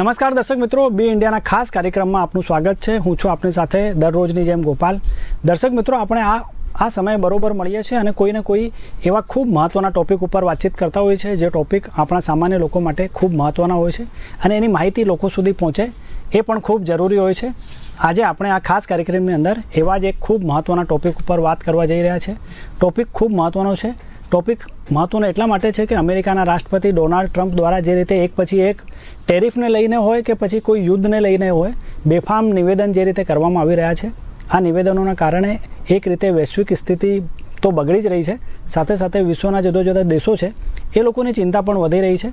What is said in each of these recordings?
નમસ્કાર દર્શક મિત્રો, બી ઇન્ડિયાના ખાસ કાર્યક્રમમાં આપનું સ્વાગત છે. હું છું આપની સાથે દરરોજની જેમ ગોપાલ. દર્શક મિત્રો, આપણે આ આ સમયે બરોબર મળીએ છીએ અને કોઈને કોઈ એવા ખૂબ મહત્ત્વના ટોપિક ઉપર વાતચીત કરતા હોય છે, જે ટોપિક આપણા સામાન્ય લોકો માટે ખૂબ મહત્ત્વના હોય છે અને એની માહિતી લોકો સુધી પહોંચે એ પણ ખૂબ જરૂરી હોય છે. આજે આપણે આ ખાસ કાર્યક્રમની અંદર એવા જ એક ખૂબ મહત્ત્વના ટોપિક ઉપર વાત કરવા જઈ રહ્યા છે. ટોપિક ખૂબ મહત્ત્વનો છે. ટોપિક મહત્ત્વનો એટલા માટે છે કે અમેરિકાના રાષ્ટ્રપતિ ડોનાલ્ડ ટ્રમ્પ દ્વારા જે રીતે એક પછી એક ટેરિફને લઈને હોય કે પછી કોઈ યુદ્ધને લઈને હોય, બેફામ નિવેદન જે રીતે કરવામાં આવી રહ્યા છે, આ નિવેદનોના કારણે એક રીતે વૈશ્વિક સ્થિતિ તો બગડી જ રહી છે. સાથે સાથે વિશ્વના જુદા જુદા દેશો છે, એ લોકોની ચિંતા પણ વધી રહી છે.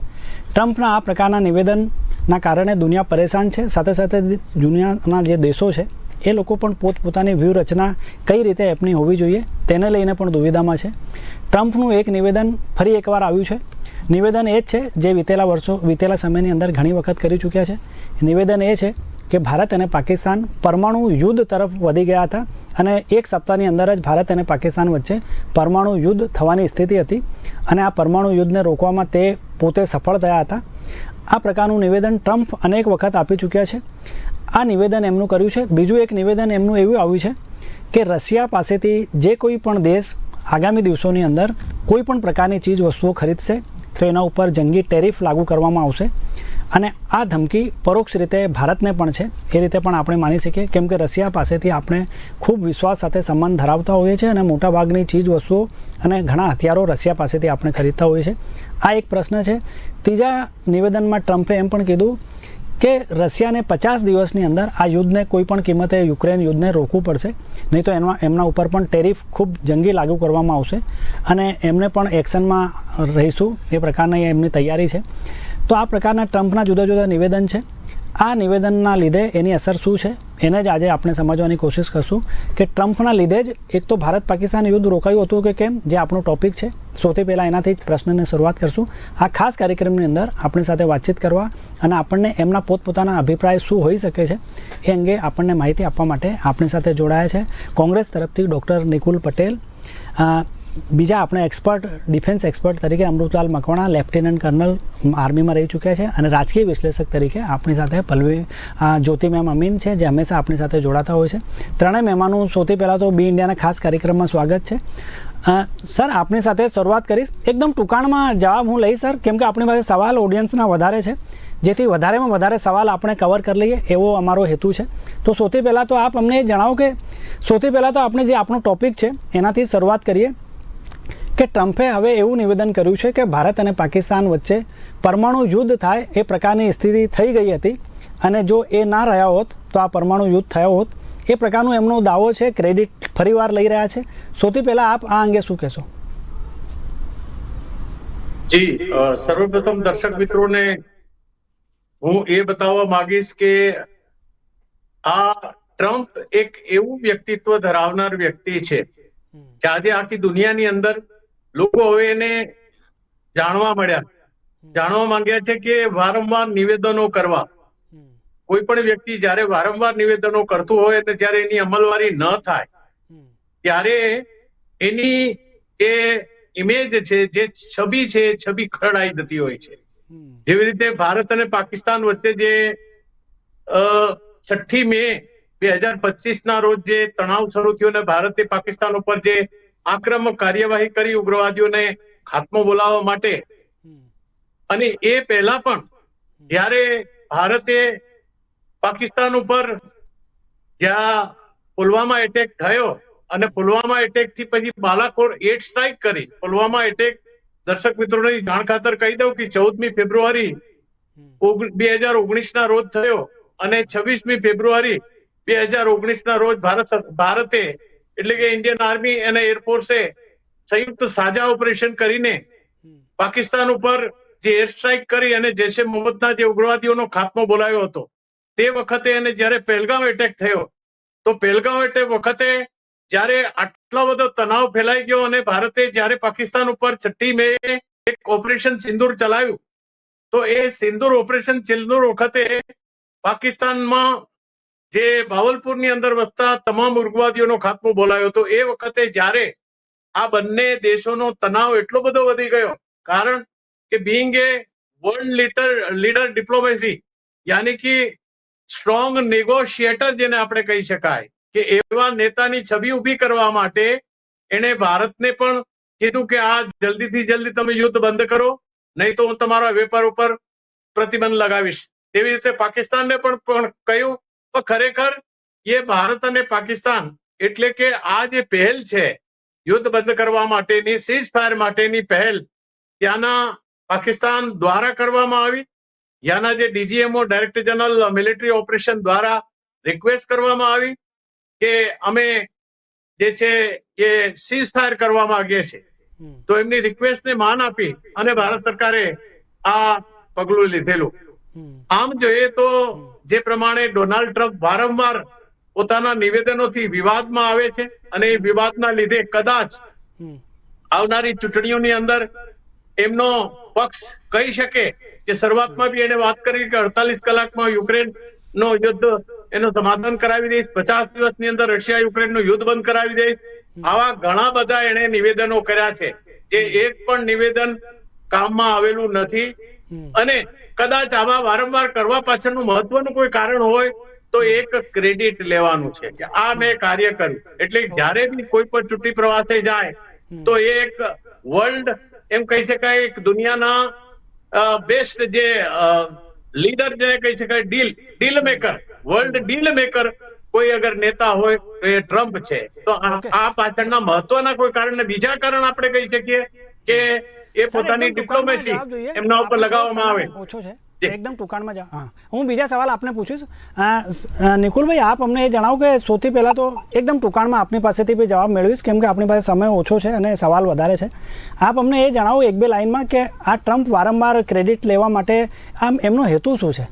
ટ્રમ્પના આ પ્રકારના નિવેદનના કારણે દુનિયા પરેશાન છે. સાથે સાથે દુનિયાના જે દેશો છે એ લોકો પણ પોતપોતાની વ્યૂહરચના કઈ રીતે એપની હોવી જોઈએ તેને લઈને પણ દુવિધામાં છે. ટ્રમ્પનું એક નિવેદન ફરી એકવાર આવ્યું છે. નિવેદન એ જ છે જે વિતેલા વર્ષો, વિતેલા સમયની અંદર ઘણી વખત કરી ચૂક્યા છે. નિવેદન એ છે કે ભારત અને પાકિસ્તાન પરમાણુ યુદ્ધ તરફ વધી ગયા હતા અને એક સપ્તાહની અંદર જ ભારત અને પાકિસ્તાન વચ્ચે પરમાણુ યુદ્ધ થવાની સ્થિતિ હતી અને આ પરમાણુ યુદ્ધને રોકવામાં તે પોતે સફળ થયા હતા. આ પ્રકારનું નિવેદન ટ્રમ્પ અનેક વખત આપી ચૂક્યા છે. આ નિવેદન એમનું કર્યું છે. બીજું એક નિવેદન એમનું એવું આવ્યું છે કે રશિયા પાસેથી જે કોઈ પણ દેશ આગામી દિવસોની અંદર કોઈ પણ પ્રકારની ચીજ વસ્તુઓ ખરીદશે, તો એના ઉપર જંગી ટેરિફ લાગુ કરવામાં આવશે. અને આ ધમકી પરોક્ષ રીતે ભારતને પણ છે. એ રીતે પણ આપણે માની શકીએ કેમ કે રશિયા પાસેથી આપણે ખૂબ વિશ્વાસ સાથે સંબંધ ધરાવતા હોઈએ છીએ અને મોટાભાગની ચીજ વસ્તુઓ અને ઘણા હથિયારો રશિયા પાસેથી આપણે ખરીદતા હોઈએ છીએ. આ એક પ્રશ્ન છે. ત્રીજા નિવેદનમાં ટ્રમ્પે એમ પણ કીધું કે રશિયાને પચાસ દિવસની અંદર આ યુદ્ધને કોઈ પણ કિંમતે યુક્રેન યુદ્ધને રોકવું પડશે. નહીં તો એમાં, એમના ઉપર પણ ટેરિફ ખૂબ જંગી લાગુ કરવામાં આવશે અને એમને પણ એક્શનમાં રહીશું. એ પ્રકારની એમની તૈયારી છે. તો આ પ્રકારના ટ્રમ્પના જુદા જુદા નિવેદન છે. આ નિવેદનના લીધે એની અસર શું છે? એને જ આજે આપણે સમજવાની કોશિશ કરશું કે ટ્રમ્પના લીધે જ એક તો ભારત પાકિસ્તાન યુદ્ધ રોકાયું હતું કે કેમ? જે આપણું ટોપિક છે. સૌથી પહેલાં એનાથી જ પ્રશ્નને શરૂઆત કરશું. આ ખાસ કાર્યક્રમની અંદર આપણી સાથે વાતચીત કરવા અને આપણને એમના પોતપોતાના અભિપ્રાય શું હોઈ શકે છે એ અંગે આપણને માહિતી આપવા માટે આપણી સાથે જોડાયા છે કોંગ્રેસ તરફથી ડૉક્ટર નિકુલ પટેલ. બીજા આપણે એક્સપર્ટ, ડિફેન્સ એક્સપર્ટ તરીકે અમૃતલાલ મકવાણા, લેફ્ટિનન્ટ કર્નલ આર્મીમાં રહી ચૂક્યા છે અને રાજકીય વિશ્લેષક તરીકે આપણી સાથે પલ્લવી જ્યોતિ મેમ અમીન છે, જે હંમેશા આપણી સાથે જોડાતા હોય છે. ત્રણેય મહેમાનું સૌથી પહેલાં તો બી ઇન્ડિયાના ખાસ કાર્યક્રમમાં સ્વાગત છે. સર, આપની સાથે શરૂઆત કરીશ. એકદમ ટૂંકાણમાં જવાબ હું લઈશ, સર, કેમ કે આપણી પાસે સવાલ ઓડિયન્સના વધારે છે. જેથી વધારેમાં વધારે સવાલ આપણે કવર કરી લઈએ, એવો અમારો હેતુ છે. તો સૌથી પહેલાં તો આપ અમને જણાવો કે, સૌથી પહેલાં તો આપણે જે આપણો ટોપિક છે, એનાથી શરૂઆત કરીએ. કે ટ્રમ્પે હવે એવું નિવેદન કર્યું છે કે ભારત અને પાકિસ્તાન વચ્ચે પરમાણુ યુદ્ધ થાય એ પ્રકારની સ્થિતિ થઈ ગઈ હતી. અને જો એ ના રહ્યા હોત, તો આ પરમાણુ યુદ્ધ થયો હોત. એ પ્રકારનો એમનો દાવો છે, ક્રેડિટ ફરીવાર લઈ રહ્યા છે. સૌથી પહેલા આપ આ અંગે શું કહેશો? જી સર્વપ્રથમ દર્શક મિત્રોને હું એ બતાવવા માંગીશ કે આ ટ્રમ્પ એક એવું વ્યક્તિત્વ ધરાવનાર વ્યક્તિ છે કે આજે આખી દુનિયાની અંદર લોકો હવે એને જાણવા મળ્યા. જાણવા માંગ્યા છે કે વારંવાર નિવેદનો કરવા. કોઈ પણ વ્યક્તિ જયારે વારંવાર નિવેદનો કરતું હોય અને જયારે એની અમલવારી ન થાય, ત્યારે એની એ ઇમેજ છે, જે છબી છે છબી ખરડાઈ જતી હોય છે. જેવી રીતે ભારત અને પાકિસ્તાન વચ્ચે જે છઠ્ઠી મે બે હજાર પચીસ ના રોજ જે તણાવ શરૂ થયો અને ભારતે પાકિસ્તાન ઉપર જે આક્રમક કાર્યવાહી કરી ઉગ્રવાદીઓને ખાત્મો બોલાવવા માટે. અને એ પહેલા પણ જ્યારે ભારતે પાકિસ્તાન ઉપર જ્યાં પુલવામા એટેક થયો અને પુલવામા એટેકથી પછી બાલાકોટ એટ સ્ટ્રાઇક કરી. પુલવામા એટેક દર્શક મિત્રોને જાણ ખાતર કહી દઉં કે ચૌદમી ફેબ્રુઆરી બે હજાર ઓગણીસ ના રોજ થયો અને છવ્વીસમી ફેબ્રુઆરી બે હજાર ઓગણીસ ના રોજ ભારત ભારતે એટલે કે ઇન્ડિયન આર્મી અને એરફોર્સે સંયુક્ત સાજા ઓપરેશન કરીને પાકિસ્તાન ઉપર જે એર સ્ટ્રાઇક કરી અને જૈશે મોહમ્મદના જે ઉગ્રવાદીઓનો ખાત્મો બોલાવ્યો હતો તે વખતે અને જ્યારે પહેલગામ એટેક થયો તો પહેલગામ એટેક વખતે જ્યારે આટલો બધો તણાવ ફેલાઈ ગયો અને ભારતે જ્યારે પાકિસ્તાન ઉપર છઠ્ઠી મે એક ઓપરેશન સિંદૂર ચલાવ્યું તો એ સિંદૂર ઓપરેશન સિંદૂર વખતે પાકિસ્તાનમાં જે ભાવલપુરની અંદર વસતા તમામ ઉગ્રવાદીઓનો ખાત્મો બોલાયો હતો, એ વખતે જ્યારે આ બંને દેશોનો તણાવ એટલો બધો વધી ગયો, કારણ કે being a world leader leader diplomacy યાની કે સ્ટ્રોંગ નેગોશિએટર જેને આપણે કહી શકાય, કે એવા નેતાની છબી ઊભી કરવા માટે એણે ભારતને પણ કીધું કે આ જલ્દીથી જલ્દી તમે યુદ્ધ બંધ કરો, નહીં તો હું તમારા વેપાર ઉપર પ્રતિબંધ લગાવીશ. તેવી રીતે પાકિસ્તાનને પણ કહ્યું પણ ખરેખર એ ભારત અને પાકિસ્તાન એટલે કે આ જે પહેલ છે યુદ્ધ બંધ કરવા માટેની સીઝ ફાયર માટેની પહેલ ત્યાંના પાકિસ્તાન દ્વારા કરવામાં આવી. યાના જે DGMO director general military operation દ્વારા રિક્વેસ્ટ કરવામાં આવી કે અમે જે છે એ સીઝ ફાયર કરવા માંગીએ છીએ. તો એમની રિક્વેસ્ટને માન આપી અને ભારત સરકારે આ પગલું લીધેલું. આમ જોઈએ તો જે પ્રમાણે ડોનાલ્ડ ટ્રમ્પ વારંવાર પોતાના નિવેદનોથી વિવાદમાં આવે છે અને એ વિવાદના લીધે કદાચ આવનારી ચૂંટણીઓની અંદર એમનો પક્ષ કહી શકે કે શરૂઆતમાં બી એને વાત કરી કે અડતાલીસ કલાકમાં યુક્રેન નો યુદ્ધ એનું સમાધાન કરાવી દઈશ પચાસ દિવસની અંદર રશિયા યુક્રેનનું યુદ્ધ બંધ કરાવી દઈશ. આવા ઘણા બધા એને નિવેદનો કર્યા છે જે એક પણ નિવેદન કામમાં આવેલું નથી. અને કદાચ આવા વારંવાર કરવા પાછળનું મહત્વનું કોઈ કારણ હોય તો એક ક્રેડિટ લેવાનું છે કે આ મેં કાર્ય કર્યું. એટલે જ્યારે બી કોઈ પણ ચૂંટણી પ્રવાસે જાય તો એ એક વર્લ્ડ એમ કહી શકાય એક દુનિયાના બેસ્ટ જે લીડર જેને કહી શકાય deal deal maker world deal maker કોઈ અગર નેતા હોય તો એ ટ્રમ્પ છે. તો આ પાછળના મહત્વના કોઈ કારણને બીજા કારણ આપણે કહી શકીએ કે એ પોતાની ડિપ્લોમેસી એમના ઉપર લગાવવામાં આવે. ઓછો છે. એકદમ ટૂંકાણમાં જા હા. હું બીજા સવાલ આપને પૂછીશ નિકુલભાઈ આપ અમને એ જણાવો કે સૌથી પહેલા તો એકદમ ટૂંકાણમાં આપની પાસેથી બી જવાબ મેળવીશ કેમ કે આપણી પાસે સમય ઓછો છે અને સવાલ વધારે છે. આપ અમને એ જણાવો એક બે લાઇનમાં કે આ ટ્રમ્પ વારંવાર ક્રેડિટ લેવા માટે આમ એમનો હેતુ શું છે?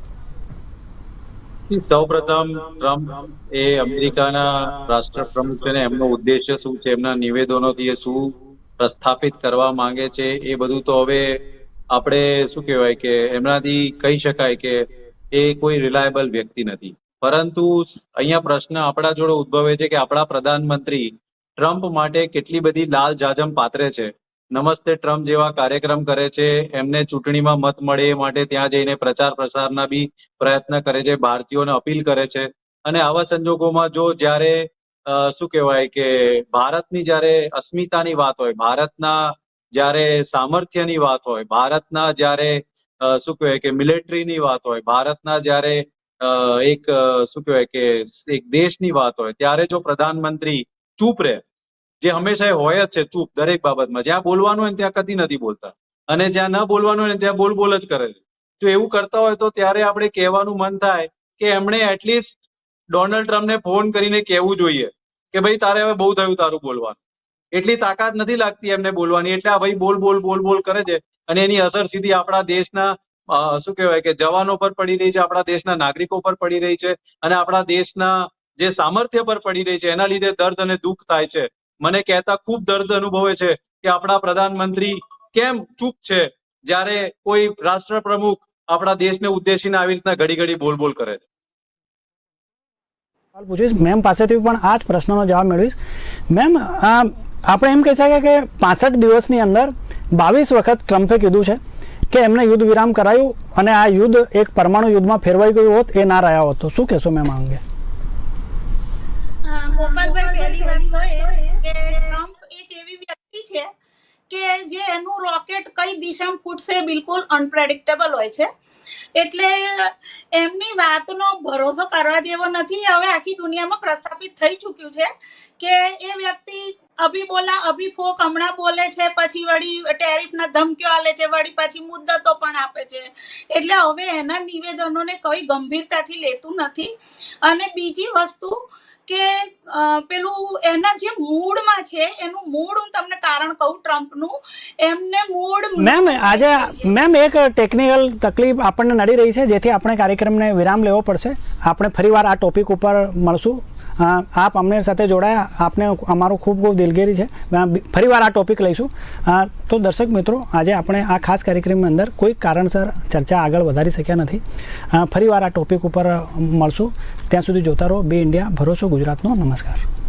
સૌપ્રથમ ટ્રમ્પ એ અમેરિકાના રાષ્ટ્ર પ્રમુખ છે ને એમનો ઉદ્દેશ્ય શું છે? એમના નિવેદનોથી એ શું પ્રસ્થાપિત કરવા માંગે છે, એ બધું તો હવે આપણે શું કહેવાય કે એમનાથી કહી શકાય કે એ કોઈ રિલાયબલ વ્યક્તિ નથી. પરંતુ અહીંયા પ્રશ્ન આપણા જોડે ઉદ્ભવે છે કે આપણા પ્રધાનમંત્રી ટ્રમ્પ માટે કેટલી બધી લાલ જાજમ પાત્રે છે. નમસ્તે ટ્રમ્પ જેવા કાર્યક્રમ કરે છે, એમને ચૂંટણીમાં મત મળે એ માટે ત્યાં જઈને પ્રચાર પ્રસારના બી પ્રયત્ન કરે છે, ભારતીયોને અપીલ કરે છે. અને આવા સંજોગોમાં જો જ્યારે શું કહેવાય કે ભારતની જ્યારે અસ્મિતાની વાત હોય, ભારતના જ્યારે સામર્થ્યની વાત હોય, ભારતના જ્યારે શું કહેવાય કે મિલિટરીની વાત હોય, ભારતના જ્યારે એક શું કહેવાય કે એક દેશની વાત હોય, ત્યારે જો પ્રધાનમંત્રી ચૂપ રહે, જે હંમેશા હોય જ છે ચૂપ દરેક બાબતમાં, જ્યાં બોલવાનું હોય ત્યાં કદી નથી બોલતા. અને જ્યાં ન બોલવાનું હોય ત્યાં બોલ બોલ જ કરે છે. જો એવું કરતા હોય તો ત્યારે આપણે કહેવાનું મન થાય કે એમણે એટલીસ્ટ ડોનાલ્ડ ટ્રમ્પને ફોન કરીને કહેવું જોઈએ કે ભાઈ, તારે હવે બહુ થયું તારું બોલવાનું. એટલી તાકાત નથી લાગતી એમને બોલવાની. એટલે આ ભાઈ બોલ બોલ બોલ બોલ કરે છે અને એની અસર સીધી આપણા દેશના શું કહેવાય કે જવાનો પર પડી રહી છે, આપણા દેશના નાગરિકો પર પડી રહી છે અને આપણા દેશના જે સામર્થ્ય પર પડી રહી છે, એના લીધે દર્દ અને દુઃખ થાય છે. મને કહેતા ખૂબ દર્દ અનુભવે છે કે આપણા પ્રધાનમંત્રી કેમ ચૂપ છે જ્યારે કોઈ રાષ્ટ્ર પ્રમુખ આપણા દેશને ઉદ્દેશીને આવી રીતના ઘડી ઘડી બોલ બોલ કરે છે. સવાલ પૂછીશ મેમ પાસેથી પણ આ જ પ્રશ્નનો જવાબ મેળવીશ. મેમ આપણે એમ કહી શકીએ કે પાસઠ દિવસની અંદર બાવીસ વખત ટ્રમ્પે કીધું છે કે એમને યુદ્ધ વિરામ કરાયું અને આ યુદ્ધ એક પરમાણુ યુદ્ધમાં ફેરવાઈ ગયું હોત એ ના રહ્યા હોત. શું કહેશો મેમ આ અંગે? ગોપાલભાઈ, પહેલી વાત તો એ કે ટ્રમ્પ એક એવી વ્યક્તિ છે કે જે એનું રોકેટ કઈ દિશામાં ફૂટશે બિલકુલ અનપ્રેડિક્ટેબલ હોય છે. એટલે એમની વાતનો ભરોસો કરવા જેવો નથી. હવે આખી દુનિયામાં પ્રસ્થાપિત થઈ ચૂક્યું છે કે એ વ્યક્તિ અભી બોલા, અભી ફોક, હમણાં બોલે છે, પછી વળી ટેરિફના ધમકીઓ આલે છે, વળી પછી મુદ્દતો પણ આપે છે. એટલે હવે એના નિવેદનોને કોઈ ગંભીરતાથી લેતું નથી. અને બીજી વસ્તુ કે પેલું એના જે મૂડમાં છે, એનું મૂડ હું તમને કારણ કહું ટ્રમ્પનું, એમને મૂડ મેમ, આજે મેમ એક ટેકનિકલ તકલીફ આપણને નડી રહી છે, જેથી આપણે કાર્યક્રમને વિરામ લેવો પડશે. આપણે ફરીવાર આ ટોપિક ઉપર મળશું. આપ અમને સાથે જોડાયા. આપને અમારું ખૂબ ખૂબ દિલગીરી છે. ફરીવાર આ ટોપિક લઈશું. તો દર્શક મિત્રો, આજે આપણે આ ખાસ કાર્યક્રમની અંદર કોઈ કારણસર ચર્ચા આગળ વધારી શક્યા નથી. ફરીવાર આ ટોપિક ઉપર મળશું. ત્યાં સુધી જોતા રહો. બે ઇન્ડિયા ભરોસો ગુજરાતનો. નમસ્કાર.